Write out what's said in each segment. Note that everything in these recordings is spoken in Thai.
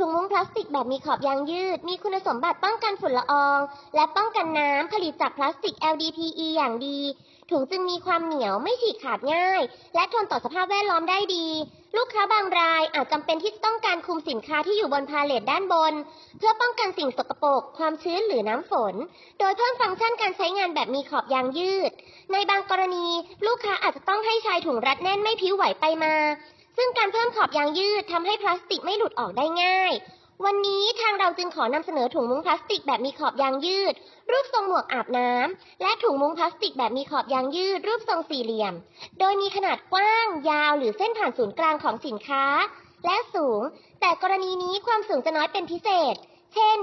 ถุงมุ้งพลาสติกแบบมีขอบยางยืด มีคุณสมบัติป้องกันฝุ่นละออง และป้องกันน้ำผลิตจากพลาสติก LDPE อย่างดี ถุงจึงมีความเหนียวไม่ฉีกขาดง่าย และทนต่อสภาพแวดล้อมได้ดี ลูกค้าบางรายอาจจำเป็นที่ต้องการคลุมสินค้าที่อยู่บนพาเลทด้านบน เพื่อป้องกันสิ่งสกปรกความชื้นหรือน้ำฝน โดยเพิ่มฟังก์ชันการใช้งานแบบมีขอบยางยืด ในบางกรณี ลูกค้าอาจจะต้องให้ชายถุงรัดแน่นไม่พิ้วไหวไปมา ซึ่งการเพิ่มขอบยางยืดทำให้พลาสติกไม่หลุดออกได้ง่าย วันนี้ทางเราจึงขอนำเสนอถุงมุ้งพลาสติกแบบมีขอบยางยืด รูปทรงหมวกอาบน้ำและถุงมุ้งพลาสติกแบบมีขอบยางยืด รูปทรงสี่เหลี่ยม โดยมีขนาดกว้าง ยาวหรือเส้นผ่านศูนย์กลางของสินค้า และสูง แต่กรณีนี้ความสูงจะน้อยเป็นพิเศษเช่น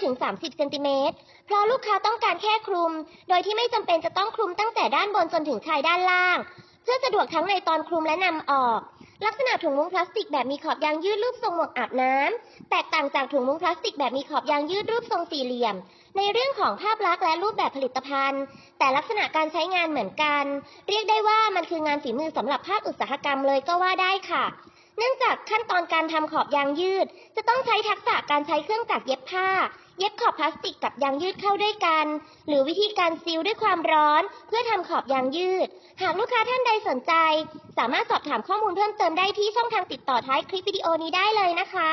25-30 เซนติเมตร เพราะลูกค้าต้องการแค่คลุม โดยที่ไม่จำเป็นจะต้องคลุมตั้งแต่ด้านบนจนถึงชายด้านล่าง เพื่อสะดวกทั้งในตอนคลุมและนำออก ลักษณะถุงมุ้งพลาสติกแบบมีขอบยางยืดรูปทรงหมวกอาบน้ำแตกต่างจากถุงมุ้งพลาสติกแบบมีขอบยางยืดรูปทรงสี่เหลี่ยม ในเรื่องของภาพลักษณ์และรูปแบบผลิตภัณฑ์ แต่ลักษณะการใช้งานเหมือนกัน เรียกได้ว่ามันคืองานฝีมือสำหรับภาคอุตสาหกรรมเลยก็ว่าได้ค่ะ เนื่องจากขั้นตอนการทำขอบยางยืด จะต้องใช้ทักษะการใช้เครื่องจักรเย็บผ้า เย็บขอบพลาสติกกับยางยืดเข้าด้วยกัน หรือวิธีการซีลด้วยความร้อน เพื่อทำขอบยางยืด หากลูกค้าท่านใดสนใจ สามารถสอบถามข้อมูลเพิ่มเติมได้ที่ช่องทางติดต่อท้ายคลิปวิดีโอนี้ได้เลยนะคะ